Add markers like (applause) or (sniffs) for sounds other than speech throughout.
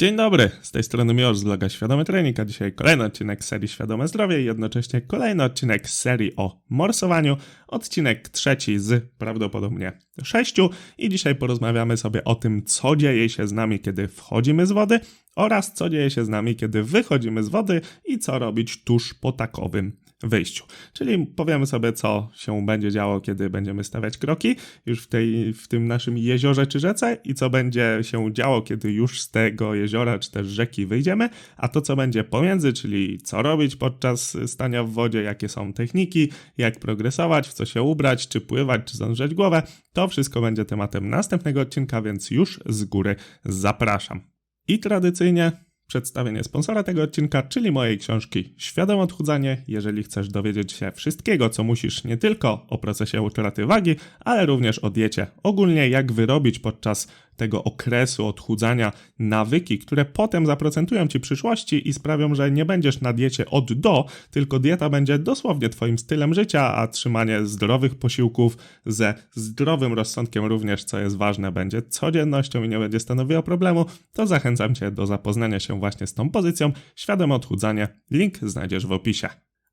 Dzień dobry, z tej strony Miłosz z bloga Świadomy Trening, a dzisiaj kolejny odcinek serii Świadome Zdrowie i jednocześnie kolejny odcinek serii o morsowaniu, odcinek trzeci z prawdopodobnie sześciu. I dzisiaj porozmawiamy sobie o tym, co dzieje się z nami, kiedy wchodzimy z wody oraz co dzieje się z nami, kiedy wychodzimy z wody i co robić tuż po takowym wyjściu. Czyli powiemy sobie, co się będzie działo, kiedy będziemy stawiać kroki już w, tej, w tym naszym jeziorze czy rzece i co będzie się działo, kiedy już z tego jeziora czy też rzeki wyjdziemy, a to, co będzie pomiędzy, czyli co robić podczas stania w wodzie, jakie są techniki, jak progresować, w co się ubrać, czy pływać, czy zanurzyć głowę, to wszystko będzie tematem następnego odcinka, więc już z góry zapraszam. I tradycyjnie przedstawienie sponsora tego odcinka, czyli mojej książki Świadome Odchudzanie. Jeżeli chcesz dowiedzieć się wszystkiego, co musisz nie tylko o procesie utraty wagi, ale również o diecie. Ogólnie jak wyrobić podczas tego okresu odchudzania nawyki, które potem zaprocentują ci przyszłości i sprawią, że nie będziesz na diecie od do, tylko dieta będzie dosłownie twoim stylem życia, a trzymanie zdrowych posiłków ze zdrowym rozsądkiem również, co jest ważne, będzie codziennością i nie będzie stanowiło problemu, to zachęcam cię do zapoznania się właśnie z tą pozycją. Świadome odchudzanie, link znajdziesz w opisie.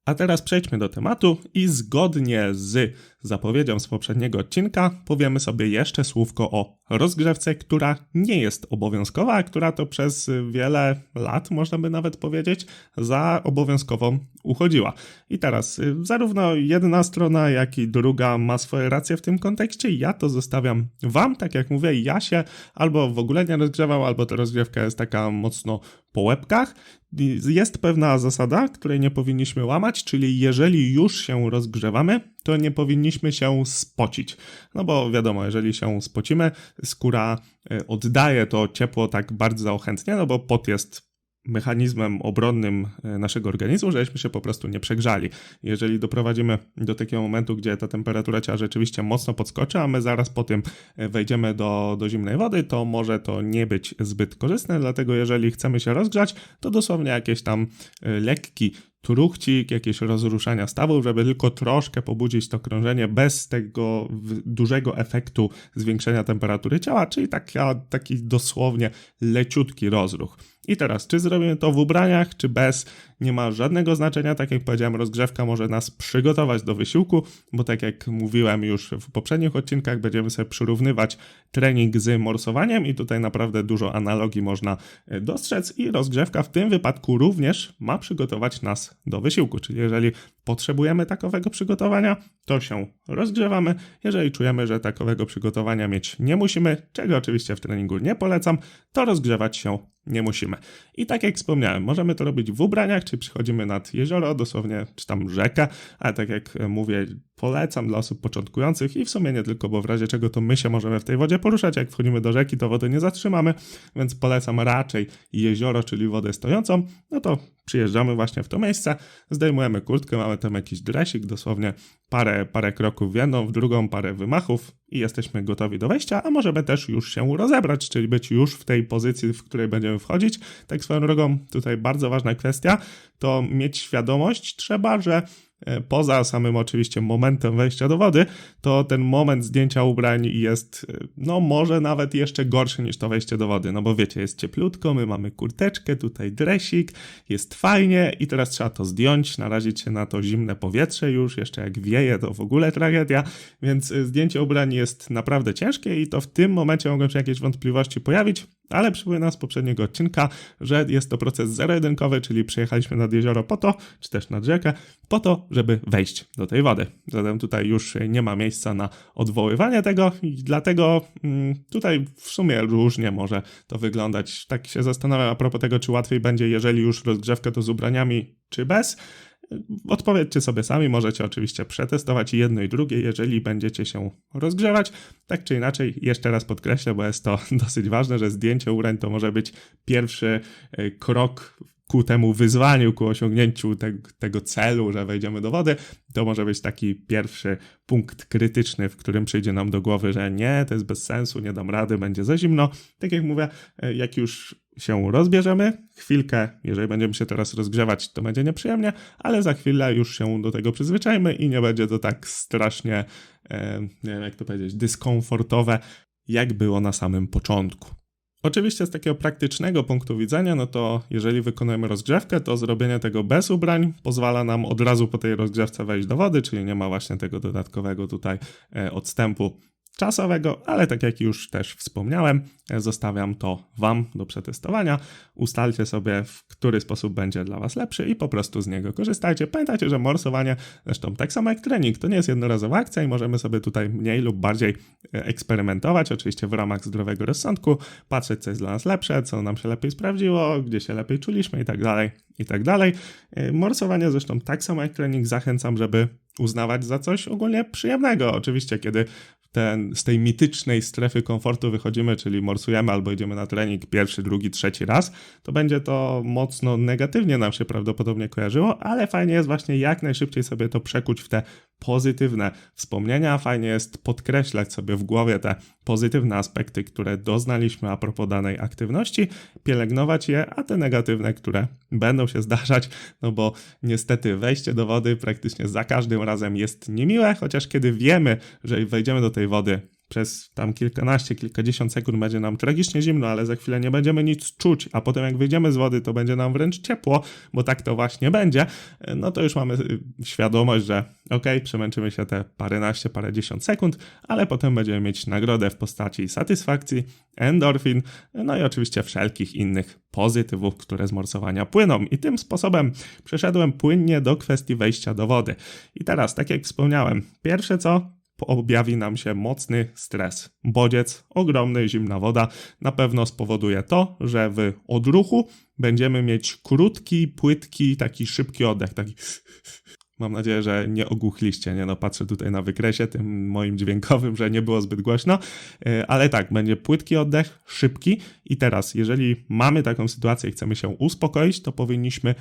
A teraz przejdźmy do tematu i zgodnie z zapowiedzią z poprzedniego odcinka powiemy sobie jeszcze słówko o rozgrzewce, która nie jest obowiązkowa, a która to przez wiele lat, można by nawet powiedzieć, za obowiązkową uchodziła. I teraz y, zarówno jedna strona, jak i druga ma swoje racje w tym kontekście. Ja to zostawiam wam, tak jak mówię, ja się albo w ogóle nie rozgrzewam, albo ta rozgrzewka jest taka mocno po łebkach. Jest pewna zasada, której nie powinniśmy łamać, czyli jeżeli już się rozgrzewamy, to nie powinniśmy się spocić. No bo wiadomo, jeżeli się spocimy, skóra e, oddaje to ciepło tak bardzo chętnie, no bo pot jest mechanizmem obronnym e, naszego organizmu, żebyśmy się po prostu nie przegrzali. Jeżeli doprowadzimy do takiego momentu, gdzie ta temperatura ciała rzeczywiście mocno podskoczy, a my zaraz po tym e, wejdziemy do, do zimnej wody, to może to nie być zbyt korzystne, dlatego jeżeli chcemy się rozgrzać, to dosłownie jakieś tam lekki truchcik, jakieś rozruszania stawów, żeby tylko troszkę pobudzić to krążenie bez tego dużego efektu zwiększenia temperatury ciała, czyli taka, taki dosłownie leciutki rozruch. I teraz, czy zrobimy to w ubraniach, czy bez, nie ma żadnego znaczenia. Tak jak powiedziałem, rozgrzewka może nas przygotować do wysiłku, bo tak jak mówiłem już w poprzednich odcinkach, będziemy sobie przyrównywać trening z morsowaniem i tutaj naprawdę dużo analogii można e, dostrzec i rozgrzewka w tym wypadku również ma przygotować nas do wysiłku, czyli jeżeli potrzebujemy takowego przygotowania, to się rozgrzewamy. Jeżeli czujemy, że takowego przygotowania mieć nie musimy, czego oczywiście w treningu nie polecam, to rozgrzewać się nie musimy. I tak jak wspomniałem, możemy to robić w ubraniach, czy przychodzimy nad jezioro, dosłownie, czy tam rzekę, ale tak jak mówię, polecam dla osób początkujących i w sumie nie tylko, bo w razie czego to my się możemy w tej wodzie poruszać, jak wchodzimy do rzeki, to wody nie zatrzymamy, więc polecam raczej jezioro, czyli wodę stojącą, no to przyjeżdżamy właśnie w to miejsce, zdejmujemy kurtkę, mamy tam jakiś dresik, dosłownie parę, parę kroków w jedną, w drugą, parę wymachów i jesteśmy gotowi do wejścia, a możemy też już się rozebrać, czyli być już w tej pozycji, w której będziemy wchodzić. Tak swoją drogą, tutaj bardzo ważna kwestia, to mieć świadomość trzeba, że poza samym oczywiście momentem wejścia do wody, to ten moment zdjęcia ubrań jest, e, no może nawet jeszcze gorszy niż to wejście do wody, no bo wiecie, jest cieplutko, my mamy kurteczkę, tutaj dresik, jest fajnie i teraz trzeba to zdjąć, narazić się na to zimne powietrze już, jeszcze jak wieje, to w ogóle tragedia, więc e, zdjęcie ubrań jest naprawdę ciężkie i to w tym momencie mogą się jakieś wątpliwości pojawić, ale przypominam z poprzedniego odcinka, że jest to proces zero-jedynkowy, czyli przyjechaliśmy nad jezioro po to, czy też nad rzekę, po to, żeby wejść do tej wody. Zatem tutaj już nie ma miejsca na odwoływanie tego i dlatego mm, tutaj w sumie różnie może to wyglądać. Tak się zastanawiam a propos tego, czy łatwiej będzie, jeżeli już rozgrzewkę to z ubraniami, czy bez. Odpowiedzcie sobie sami, możecie oczywiście przetestować jedno i drugie, jeżeli będziecie się rozgrzewać. Tak czy inaczej, jeszcze raz podkreślę, bo jest to (laughs) dosyć ważne, że zdjęcie ubrań to może być pierwszy e, krok ku temu wyzwaniu, ku osiągnięciu te, tego celu, że wejdziemy do wody, to może być taki pierwszy punkt krytyczny, w którym przyjdzie nam do głowy, że nie, to jest bez sensu, nie dam rady, będzie za zimno. Tak jak mówię, e, jak już się rozbierzemy, chwilkę, jeżeli będziemy się teraz rozgrzewać, to będzie nieprzyjemnie, ale za chwilę już się do tego przyzwyczajmy i nie będzie to tak strasznie, e, nie wiem jak to powiedzieć, dyskomfortowe, jak było na samym początku. Oczywiście z takiego praktycznego punktu widzenia, no to jeżeli wykonujemy rozgrzewkę, to zrobienie tego bez ubrań pozwala nam od razu po tej rozgrzewce wejść do wody, czyli nie ma właśnie tego dodatkowego tutaj e, odstępu czasowego, ale tak jak już też wspomniałem, zostawiam to Wam do przetestowania. Ustalcie sobie, w który sposób będzie dla Was lepszy i po prostu z niego korzystajcie. Pamiętajcie, że morsowanie, zresztą tak samo jak trening, to nie jest jednorazowa akcja i możemy sobie tutaj mniej lub bardziej e, eksperymentować, oczywiście w ramach zdrowego rozsądku, patrzeć, co jest dla nas lepsze, co nam się lepiej sprawdziło, gdzie się lepiej czuliśmy i tak dalej, i tak dalej. E, morsowanie zresztą tak samo jak trening zachęcam, żeby uznawać za coś ogólnie przyjemnego. Oczywiście, kiedy ten, z tej mitycznej strefy komfortu wychodzimy, czyli morsujemy albo idziemy na trening pierwszy, drugi, trzeci raz, to będzie to mocno negatywnie nam się prawdopodobnie kojarzyło, ale fajnie jest właśnie jak najszybciej sobie to przekuć w te pozytywne wspomnienia. Fajnie jest podkreślać sobie w głowie te pozytywne aspekty, które doznaliśmy a propos danej aktywności, pielęgnować je, a te negatywne, które będą się zdarzać, no bo niestety wejście do wody praktycznie za każdym razem jest niemiłe, chociaż kiedy wiemy, że wejdziemy do tej wody przez tam kilkanaście, kilkadziesiąt sekund będzie nam tragicznie zimno, ale za chwilę nie będziemy nic czuć, a potem jak wyjdziemy z wody, to będzie nam wręcz ciepło, bo tak to właśnie będzie, no to już mamy y, świadomość, że ok, przemęczymy się te paręnaście, parędziesiąt sekund, ale potem będziemy mieć nagrodę w postaci satysfakcji, endorfin, no i oczywiście wszelkich innych pozytywów, które z morsowania płyną. I tym sposobem przeszedłem płynnie do kwestii wejścia do wody. I teraz, tak jak wspomniałem, pierwsze co, objawi nam się mocny stres. Bodziec, ogromny, zimna woda na pewno spowoduje to, że w odruchu będziemy mieć krótki, płytki, taki szybki oddech, taki (sniffs) Mam nadzieję, że nie ogłuchliście, nie? No patrzę tutaj na wykresie tym moim dźwiękowym, że nie było zbyt głośno, e, ale tak, będzie płytki oddech, szybki i teraz, jeżeli mamy taką sytuację i chcemy się uspokoić, to powinniśmy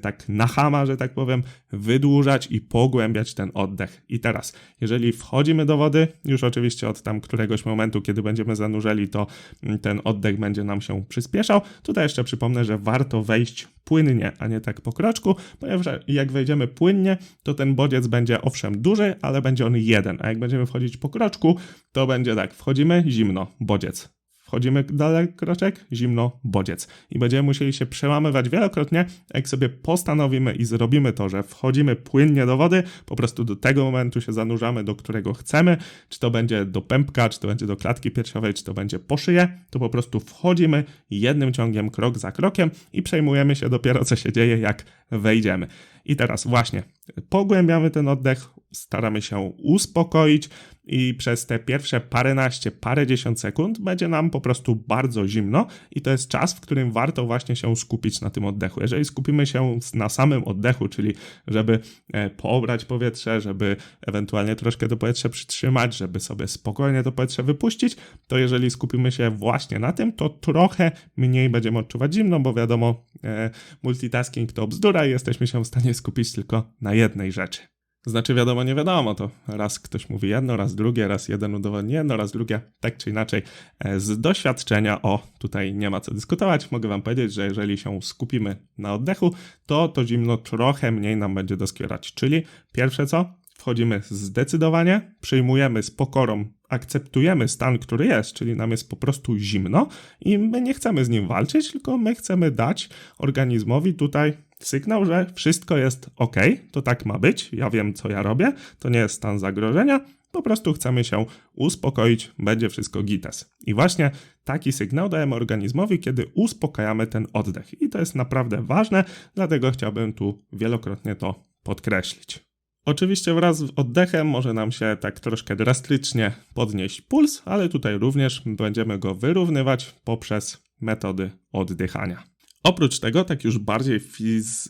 tak na hama, że tak powiem, wydłużać i pogłębiać ten oddech. I teraz, jeżeli wchodzimy do wody, już oczywiście od tam któregoś momentu, kiedy będziemy zanurzeli, to mm, ten oddech będzie nam się przyspieszał. Tutaj jeszcze przypomnę, że warto wejść płynnie, a nie tak po kroczku, ponieważ jak wejdziemy płynnie, to ten bodziec będzie owszem duży, ale będzie on jeden, a jak będziemy wchodzić po kroczku, to będzie tak, wchodzimy zimno, bodziec, Wchodzimy dalej kroczek, zimno, bodziec. I będziemy musieli się przełamywać wielokrotnie, jak sobie postanowimy i zrobimy to, że wchodzimy płynnie do wody, po prostu do tego momentu się zanurzamy, do którego chcemy, czy to będzie do pępka, czy to będzie do klatki piersiowej, czy to będzie po szyję, to po prostu wchodzimy jednym ciągiem, krok za krokiem i przejmujemy się dopiero, co się dzieje, jak wejdziemy. I teraz właśnie pogłębiamy ten oddech, staramy się uspokoić i przez te pierwsze paręnaście, parędziesiąt sekund będzie nam po prostu bardzo zimno i to jest czas, w którym warto właśnie się skupić na tym oddechu. Jeżeli skupimy się na samym oddechu, czyli żeby e, pobrać powietrze, żeby ewentualnie troszkę to powietrze przytrzymać, żeby sobie spokojnie to powietrze wypuścić, to jeżeli skupimy się właśnie na tym, to trochę mniej będziemy odczuwać zimno, bo wiadomo, e, multitasking to bzdura i jesteśmy się w stanie skupić tylko na jednej rzeczy. Znaczy wiadomo, nie wiadomo, to raz ktoś mówi jedno, raz drugie, raz jeden udowodni jedno, raz drugie, tak czy inaczej. E, z doświadczenia, o, tutaj nie ma co dyskutować, mogę wam powiedzieć, że jeżeli się skupimy na oddechu, to to zimno trochę mniej nam będzie doskwierać. Czyli pierwsze co? Wchodzimy zdecydowanie, przyjmujemy z pokorą, akceptujemy stan, który jest, czyli nam jest po prostu zimno i my nie chcemy z nim walczyć, tylko my chcemy dać organizmowi tutaj sygnał, że wszystko jest ok, to tak ma być, ja wiem co ja robię, to nie jest stan zagrożenia, po prostu chcemy się uspokoić, będzie wszystko gites. I właśnie taki sygnał dajemy organizmowi, kiedy uspokajamy ten oddech. I to jest naprawdę ważne, dlatego chciałbym tu wielokrotnie to podkreślić. Oczywiście wraz z oddechem może nam się tak troszkę drastycznie podnieść puls, ale tutaj również będziemy go wyrównywać poprzez metody oddychania. Oprócz tego, tak już bardziej fiz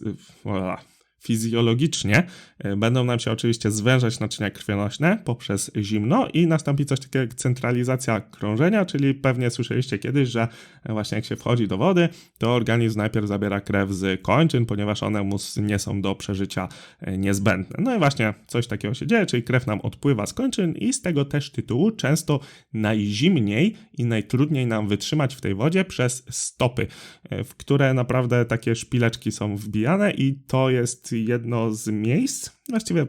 fizjologicznie e, będą nam się oczywiście zwężać naczynia krwionośne poprzez zimno i nastąpi coś takiego jak centralizacja krążenia, czyli pewnie słyszeliście kiedyś, że właśnie jak się wchodzi do wody, to organizm najpierw zabiera krew z kończyn, ponieważ one mu nie są do przeżycia e, niezbędne. No i właśnie coś takiego się dzieje, czyli krew nam odpływa z kończyn i z tego też tytułu często najzimniej i najtrudniej nam wytrzymać w tej wodzie przez stopy, e, w które naprawdę takie szpileczki są wbijane i to jest jedno z miejsc, właściwie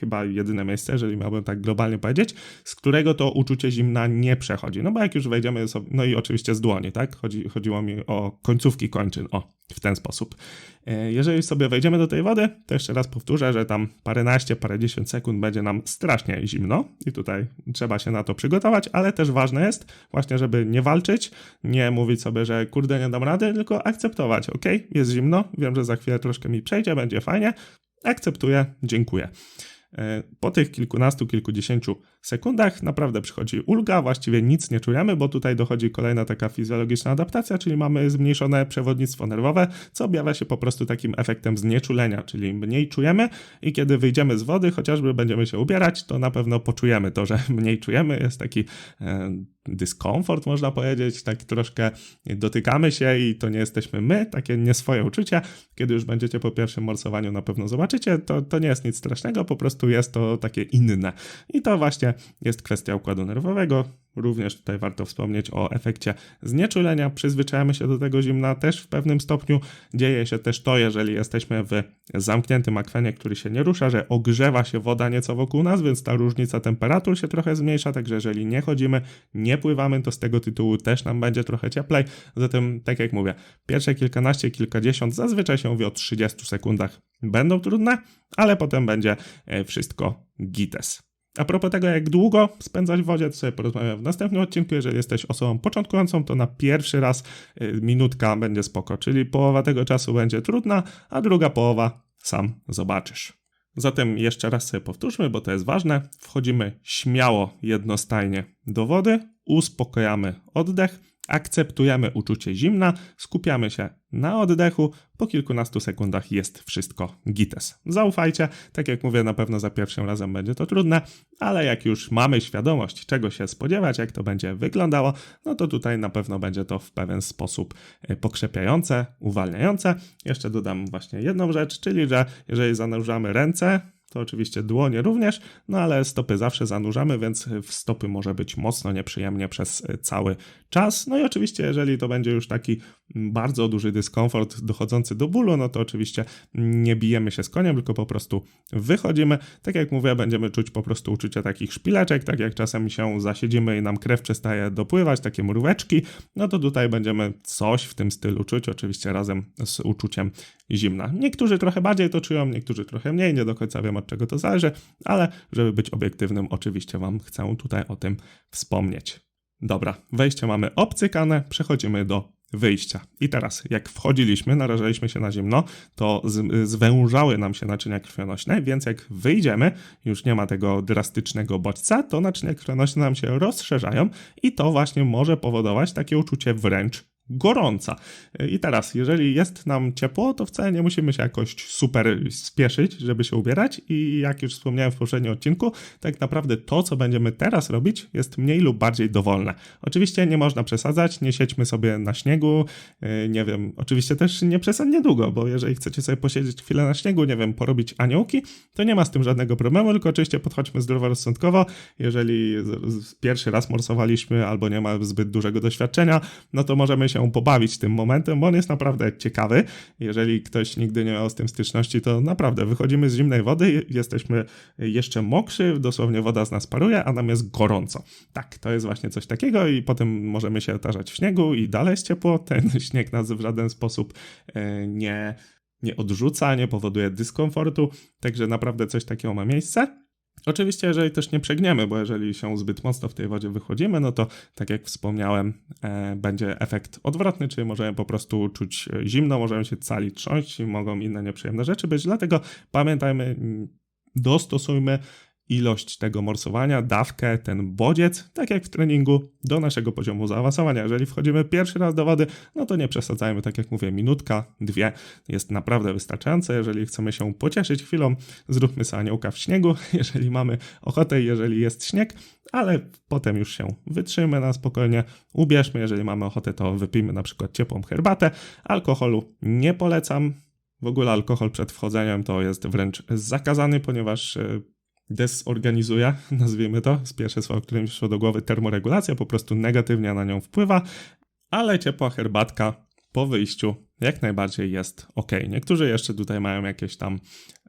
chyba jedyne miejsce, jeżeli miałbym tak globalnie powiedzieć, z którego to uczucie zimna nie przechodzi. No bo jak już wejdziemy sobie, no i oczywiście z dłoni, tak? Chodzi, chodziło mi o końcówki kończyn, o, w ten sposób. E, jeżeli sobie wejdziemy do tej wody, to jeszcze raz powtórzę, że tam paręnaście, parędziesiąt sekund będzie nam strasznie zimno i tutaj trzeba się na to przygotować, ale też ważne jest właśnie, żeby nie walczyć, nie mówić sobie, że kurde nie dam rady, tylko akceptować, ok, jest zimno, wiem, że za chwilę troszkę mi przejdzie, będzie fajnie, akceptuję, dziękuję. E, po tych kilkunastu, kilkudziesięciu sekundach naprawdę przychodzi ulga, właściwie nic nie czujemy, bo tutaj dochodzi kolejna taka fizjologiczna adaptacja, czyli mamy zmniejszone przewodnictwo nerwowe, co objawia się po prostu takim efektem znieczulenia, czyli mniej czujemy i kiedy wyjdziemy z wody, chociażby będziemy się ubierać, to na pewno poczujemy to, że (laughs) mniej czujemy, jest taki e, dyskomfort, można powiedzieć, tak troszkę dotykamy się i to nie jesteśmy my, takie nie swoje uczucia. Kiedy już będziecie po pierwszym morsowaniu na pewno zobaczycie, to, to nie jest nic strasznego, po prostu jest to takie inne. I to właśnie jest kwestia układu nerwowego. Również tutaj warto wspomnieć o efekcie znieczulenia. Przyzwyczajamy się do tego zimna też w pewnym stopniu. Dzieje się też to, jeżeli jesteśmy w zamkniętym akwenie, który się nie rusza, że ogrzewa się woda nieco wokół nas, więc ta różnica temperatur się trochę zmniejsza. Także jeżeli nie chodzimy, nie pływamy, to z tego tytułu też nam będzie trochę cieplej. Zatem, tak jak mówię, pierwsze kilkanaście, kilkadziesiąt, zazwyczaj się mówi o 30 sekundach, będą trudne, ale potem będzie e, wszystko gites. A propos tego, jak długo spędzać w wodzie, to sobie porozmawiam w następnym odcinku. Jeżeli jesteś osobą początkującą, to na pierwszy raz y, minutka będzie spoko, czyli połowa tego czasu będzie trudna, a druga połowa sam zobaczysz. Zatem jeszcze raz sobie powtórzmy, bo to jest ważne. Wchodzimy śmiało, jednostajnie do wody, uspokajamy oddech, akceptujemy uczucie zimna, skupiamy się na oddechu, po kilkunastu sekundach jest wszystko gites. Zaufajcie, tak jak mówię, na pewno za pierwszym razem będzie to trudne, ale jak już mamy świadomość, czego się spodziewać, jak to będzie wyglądało, no to tutaj na pewno będzie to w pewien sposób e, pokrzepiające, uwalniające. Jeszcze dodam właśnie jedną rzecz, czyli że jeżeli zanurzamy ręce, to oczywiście dłonie również, no ale stopy zawsze zanurzamy, więc w stopy może być mocno nieprzyjemnie przez cały czas. No i oczywiście, jeżeli to będzie już taki bardzo duży dyskomfort dochodzący do bólu, no to oczywiście nie bijemy się z koniem, tylko po prostu wychodzimy. Tak jak mówię, będziemy czuć po prostu uczucie takich szpileczek, tak jak czasem się zasiedzimy i nam krew przestaje dopływać, takie mróweczki, no to tutaj będziemy coś w tym stylu czuć, oczywiście razem z uczuciem zimna. Niektórzy trochę bardziej to czują, niektórzy trochę mniej, nie do końca wiem od czego to zależy, ale żeby być obiektywnym, oczywiście Wam chcę tutaj o tym wspomnieć. Dobra, wejście mamy obcykane, przechodzimy do wyjścia. I teraz, jak wchodziliśmy, narażaliśmy się na zimno, to zwężały nam się naczynia krwionośne, więc jak wyjdziemy, już nie ma tego drastycznego bodźca, to naczynia krwionośne nam się rozszerzają i to właśnie może powodować takie uczucie wręcz gorąca. I teraz, jeżeli jest nam ciepło, to wcale nie musimy się jakoś super spieszyć, żeby się ubierać i jak już wspomniałem w poprzednim odcinku, tak naprawdę to, co będziemy teraz robić, jest mniej lub bardziej dowolne. Oczywiście nie można przesadzać, nie siedźmy sobie na śniegu, yy, nie wiem, oczywiście też nie przesadnie długo, bo jeżeli chcecie sobie posiedzieć chwilę na śniegu, nie wiem, porobić aniołki, to nie ma z tym żadnego problemu, tylko oczywiście podchodźmy zdroworozsądkowo, jeżeli pierwszy raz morsowaliśmy albo nie ma zbyt dużego doświadczenia, no to możemy się się pobawić tym momentem, bo on jest naprawdę ciekawy. Jeżeli ktoś nigdy nie miał z tym styczności, to naprawdę wychodzimy z zimnej wody, jesteśmy jeszcze mokrzy, dosłownie woda z nas paruje, a nam jest gorąco. Tak, to jest właśnie coś takiego i potem możemy się tarzać w śniegu i dalej jest ciepło. Ten (laughs) śnieg nas w żaden sposób e, nie nie odrzuca, nie powoduje dyskomfortu, także naprawdę coś takiego ma miejsce. Oczywiście, jeżeli też nie przegniemy, bo jeżeli się zbyt mocno w tej wodzie wychodzimy, no to tak jak wspomniałem, e, będzie efekt odwrotny, czyli możemy po prostu czuć zimno, możemy się cali trząść i mogą inne nieprzyjemne rzeczy być. Dlatego pamiętajmy, dostosujmy ilość tego morsowania, dawkę, ten bodziec, tak jak w treningu, do naszego poziomu zaawansowania. Jeżeli wchodzimy pierwszy raz do wody, no to nie przesadzajmy, tak jak mówię, minutka, dwie jest naprawdę wystarczające. Jeżeli chcemy się pocieszyć chwilą, zróbmy sobie aniołka w śniegu, (laughs) jeżeli mamy ochotę, jeżeli jest śnieg, ale potem już się wytrzymy na spokojnie, ubierzmy, jeżeli mamy ochotę, to wypijmy na przykład ciepłą herbatę. Alkoholu nie polecam, w ogóle alkohol przed wchodzeniem to jest wręcz zakazany, ponieważ e, desorganizuje, (laughs) nazwijmy to, z pierwsze słowo, które mi przyszło do głowy, termoregulacja, po prostu negatywnie na nią wpływa, ale ciepła herbatka po wyjściu jak najbardziej jest ok. Niektórzy jeszcze tutaj mają jakieś tam,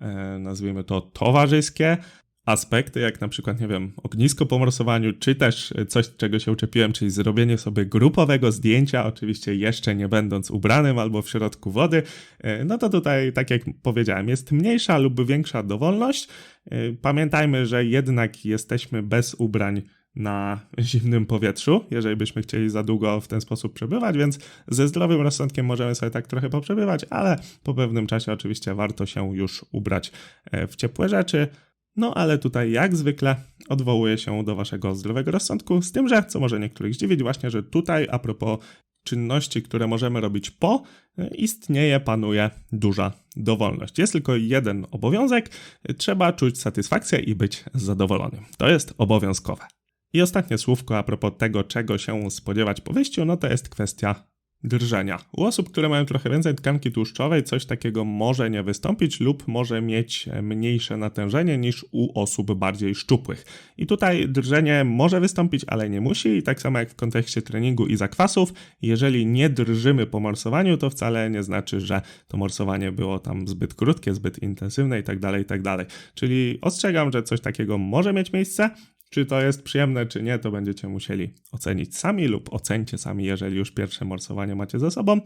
e, nazwijmy to, towarzyskie aspekty, jak na przykład, nie wiem, ognisko po morsowaniu, czy też coś, czego się uczepiłem, czyli zrobienie sobie grupowego zdjęcia, oczywiście jeszcze nie będąc ubranym albo w środku wody, e, no to tutaj, tak jak powiedziałem, jest mniejsza lub większa dowolność. E, pamiętajmy, że jednak jesteśmy bez ubrań na zimnym powietrzu, jeżeli byśmy chcieli za długo w ten sposób przebywać, więc ze zdrowym rozsądkiem możemy sobie tak trochę poprzebywać, ale po pewnym czasie oczywiście warto się już ubrać e, w ciepłe rzeczy. No ale tutaj jak zwykle odwołuję się do waszego zdrowego rozsądku, z tym, że co może niektórych zdziwić właśnie, że tutaj a propos czynności, które możemy robić po, istnieje, panuje duża dowolność. Jest tylko jeden obowiązek, trzeba czuć satysfakcję i być zadowolonym. To jest obowiązkowe. I ostatnie słówko a propos tego, czego się spodziewać po wyjściu, no to jest kwestia drżenia. U osób, które mają trochę więcej tkanki tłuszczowej, coś takiego może nie wystąpić lub może mieć mniejsze natężenie niż u osób bardziej szczupłych. I tutaj drżenie może wystąpić, ale nie musi. I tak samo jak w kontekście treningu i zakwasów, jeżeli nie drżymy po morsowaniu, to wcale nie znaczy, że to morsowanie było tam zbyt krótkie, zbyt intensywne i tak dalej, i tak. Czyli ostrzegam, że coś takiego może mieć miejsce, czy to jest przyjemne, czy nie, to będziecie musieli ocenić sami lub ocencie sami, jeżeli już pierwsze morsowanie macie za sobą.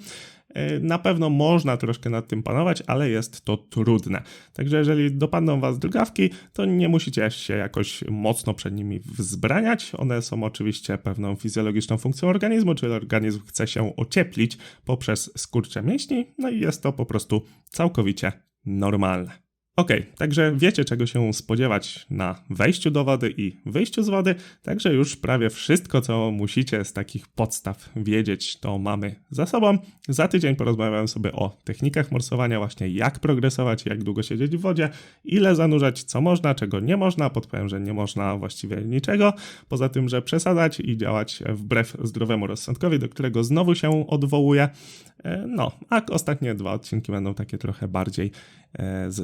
E, na pewno można troszkę nad tym panować, ale jest to trudne. Także jeżeli dopadną Was drgawki, to nie musicie się jakoś mocno przed nimi wzbraniać. One są oczywiście pewną fizjologiczną funkcją organizmu, czyli organizm chce się ocieplić poprzez skurcze mięśni, no i jest to po prostu całkowicie normalne. Ok, także wiecie czego się spodziewać na wejściu do wody i wyjściu z wody, także już prawie wszystko, co musicie z takich podstaw wiedzieć, to mamy za sobą. Za tydzień porozmawiałem sobie o technikach morsowania, właśnie jak progresować, jak długo siedzieć w wodzie, ile zanurzać, co można, czego nie można. Podpowiem, że nie można właściwie niczego, poza tym, że przesadzać i działać wbrew zdrowemu rozsądkowi, do którego znowu się odwołuję. E, no, a ostatnie dwa odcinki będą takie trochę bardziej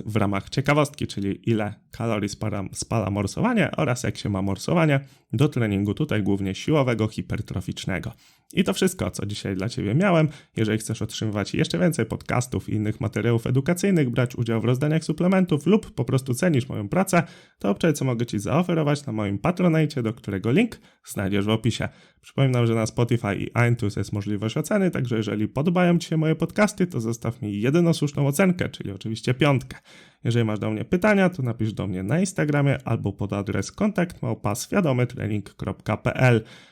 w ramach ciekawostki, czyli ile kalorii spala, spala morsowanie oraz jak się ma morsowanie do treningu tutaj głównie siłowego, hipertroficznego. I to wszystko, co dzisiaj dla Ciebie miałem. Jeżeli chcesz otrzymywać jeszcze więcej podcastów i innych materiałów edukacyjnych, brać udział w rozdaniach suplementów lub po prostu cenisz moją pracę, to obczaj, co mogę Ci zaoferować na moim Patronite, do którego link znajdziesz w opisie. Przypominam, że na Spotify i iTunes jest możliwość oceny, także jeżeli podobają Ci się moje podcasty, to zostaw mi jedyną słuszną ocenkę, czyli oczywiście piątkę. Jeżeli masz do mnie pytania, to napisz do mnie na Instagramie albo pod adres kontakt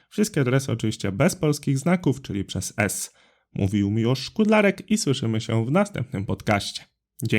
Wszystkie adresy oczywiście bez polskich znaków, czyli przez S. Mówił Miłosz Szkudlarek i słyszymy się w następnym podcaście.